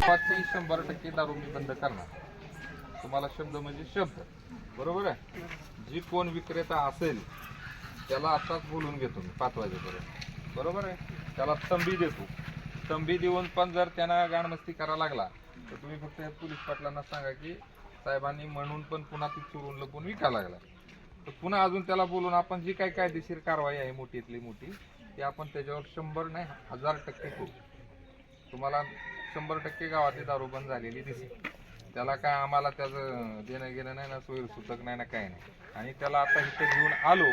गावातली शंभर टक्के दारू मी बंद करणार. तुम्हाला शब्द म्हणजे शब्द. बरोबर आहे? जी कोण विक्रेता असेल त्याला आताच बोलून घेतो मी पाच वाजेपर्यंत. बरोबर आहे? त्याला तंबी देतो. तंबी देऊन पण जर त्यांना गाणमस्ती करायला लागला तर तुम्ही फक्त या पोलीस पाटलांना सांगा की साहेबांनी म्हणून पण पुन्हा ती चोरून लपून विका लागला. तर पुन्हा अजून त्याला बोलून आपण जी काही कायदेशीर कारवाई आहे मोठीतली मोठी ती आपण त्याच्यावर शंभर नाही हजार टक्के करू. तुम्हाला शंभर टक्के गावातली दारू बंद झालेली दिसेल. त्याला काय आम्हाला त्याचं देणं घेणं नाही ना सोयी सुतक नाही ना काही नाही. आणि त्याला आता इथे घेऊन आलो.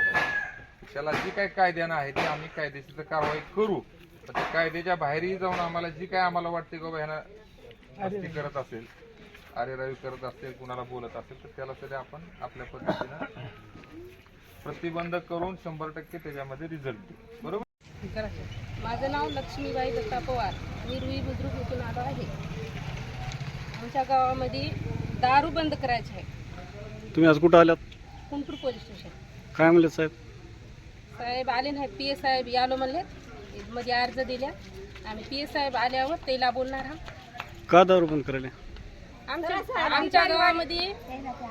त्याला जी काही कायद्यानं आहे ते आम्ही कायदेशीर कारवाई करू. पण त्या कायद्याच्या बाहेरही जाऊन आम्हाला जी काय आम्हाला वाटते की बाबा ह्यानं मस्ती करत असेल अरे रवी करत असेल कुणाला बोलत असेल तर त्याला तरी आपण आपल्या पद्धतीनं प्रतिबंध करून शंभर टक्के त्याच्यामध्ये रिझल्ट देऊ. बरोबर? माझं नाव लक्ष्मीबाई दत्ता पवार. मी रुई बुद्रुक इथून आलो आहे. आमच्या गावामध्ये दारू बंद करायची आहे. तुम्ही आज कुठं आल्यात कुंटूर पोलीस स्टेशन. काय म्हणले साहेब? साहेब आले नाही. पी एस साहेब यालो म्हणले मध्ये अर्ज दिल्या आम्ही पी एस साहेब आल्यावर त्याला बोलणार हा का दारू बंद करायला? आमच्या आमच्या गावामध्ये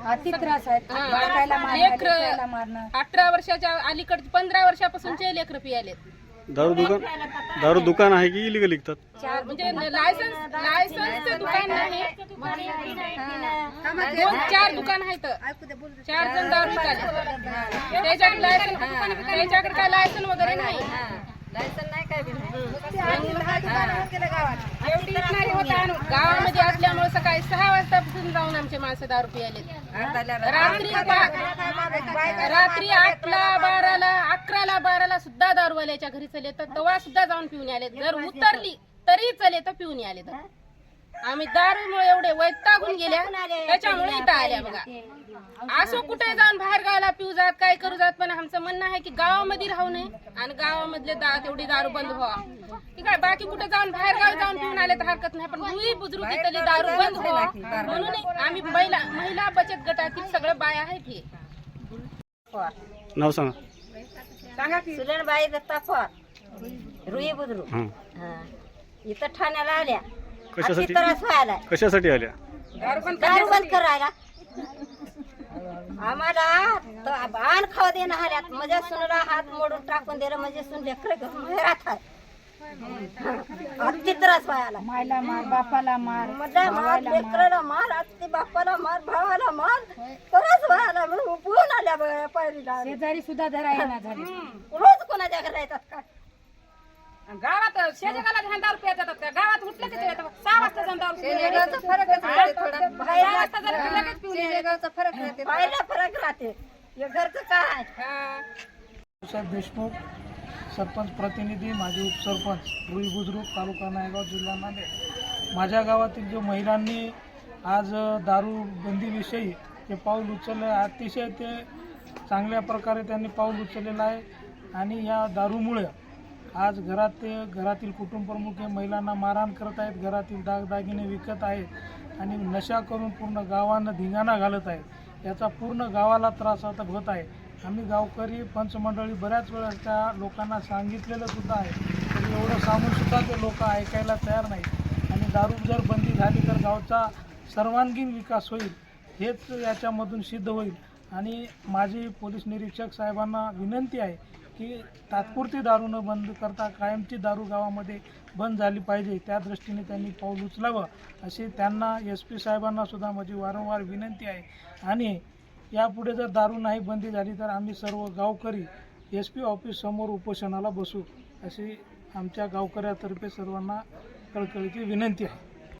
अति त्रास आहे. हा. बाळकायला मारणं, लेकरं- लेकराला मारणं अठरा वर्षाच्या अलीकडे पंधरा वर्षापासूनचे लेकर पियालेत. दारू दुकान दारू दुकान आहे की इलिगल विकतात? चार म्हणजे लायसन्स लायसन्सचं दुकान नाही. दोन चार दुकान आहेत. चार जण दारू विकाले त्याच्याकडे लायसन त्याच्याकडे काय लायसन वगैरे नाही. एवढी नाही गावामध्ये असल्यामुळे सकाळी सहा वाजतापासून जाऊन आमचे माणसं दारू पियाले रात्री रात्री आठला बाराला अकराला बाराला सुद्धा दारूवाल्याच्या घरी चले तर तेव्हा सुद्धा जाऊन पिऊन आले जर उतरली तरी चले तर पिऊन आले तर आम्ही दारूमुळे एवढे वैतागून गेल्या. त्याच्यामुळे इथं आल्या बघा. असं कुठे जाऊन बाहेर गावाला पिऊ जात काय करू जात पण आमचं म्हणणं आहे की गावामध्ये राहू नये आणि गावामधले दा तेवढी दारू बंद व्हावा. ठीक आहे बाकी कुठे जाऊन बाहेर गावी जाऊन पिऊन आले तर हरकत नाही पण रुई बुजुर्ग इथली दारू बंद व्हावा. म्हणून आम्ही महिला महिला बचत गटातील सगळं बाय आहेत हे. नाव सांगा. सुरणबाई दत्ता पवार रुई बुद्रुक. इथं ठाण्याला आल्या. कशासाठी आल्या? दारू बंद करायला. आम्हाला त- बाण खाऊ देणं आल्यात माझ्या सुनला हात मोडून टाकून दिलं म्हणजे सुन लेकर आहे. अति त्रास व्हायला मायला मार बापाला मार मला मार लेकराला मार आत्ती बापाला मार भावाला मार. त्रास व्हायला म्हणून उभून आल्या बघा शेजारी सुद्धा धरा येणार झाली. रोज कोणाच्या घरी येतात काय गावात दारू पिया जातात का गावात उठलं की ते. सहा वाजता जाऊन दारू पिऊन येतात. शेगावचा फरकच राहते थोडा सहा वाजता जर पिलं की पिऊन येतात. शेगावचा फरक राहते पाहिला फरक राहते हे घरचं काय हा. साहेब देशमुख सरपंच प्रतिनिधी माजी उपसरपंच रुई बुद्रुक तालुका नायगाव जिल्हा नांदेड माझ्या गावातील जो महिलांनी आज अ, दारू बंदीविषयी जे पाऊल उचललं आहे अतिशय ते चांगल्या प्रकारे त्यांनी पाऊल उचललेलं आहे आणि या दारूमुळे आज घरात ते घरातील कुटुंबप्रमुख हे महिलांना मारहाण करत आहेत. घरातील दागदागिने विकत आहेत आणि नशा करून पूर्ण गावांना धिंगाणा घालत आहेत. याचा पूर्ण गावाला त्रास आता होत आहे. आम्ही गावकरी पंचमंडळी बऱ्याच वेळा त्या लोकांना सांगितलेलं सुद्धा आहे. तरी एवढं सांगूनसुद्धा ते लोक ऐकायला तयार नाहीत. आणि दारू जर बंदी झाली तर गावचा सर्वांगीण विकास होईल हेच याच्यामधून सिद्ध होईल. आणि माझी पोलीस निरीक्षक साहेबांना विनंती आहे की तात्पुरती दारू न बंद करता कायमची दारू गावामध्ये बंद झाली पाहिजे. त्या दृष्टीने त्यांनी पाऊल उचलावं अशी त्यांना एस पी साहेबांना सुद्धा माझी वारंवार विनंती आहे. आणि यापुढे जर दारू नाही बंदी झाली तर आम्ही सर्व गावकरी एस पी ऑफिस समोर उपोषणाला बसू अशी आमच्या गावकऱ्यातर्फे सर्वांना कळकळीची विनंती आहे.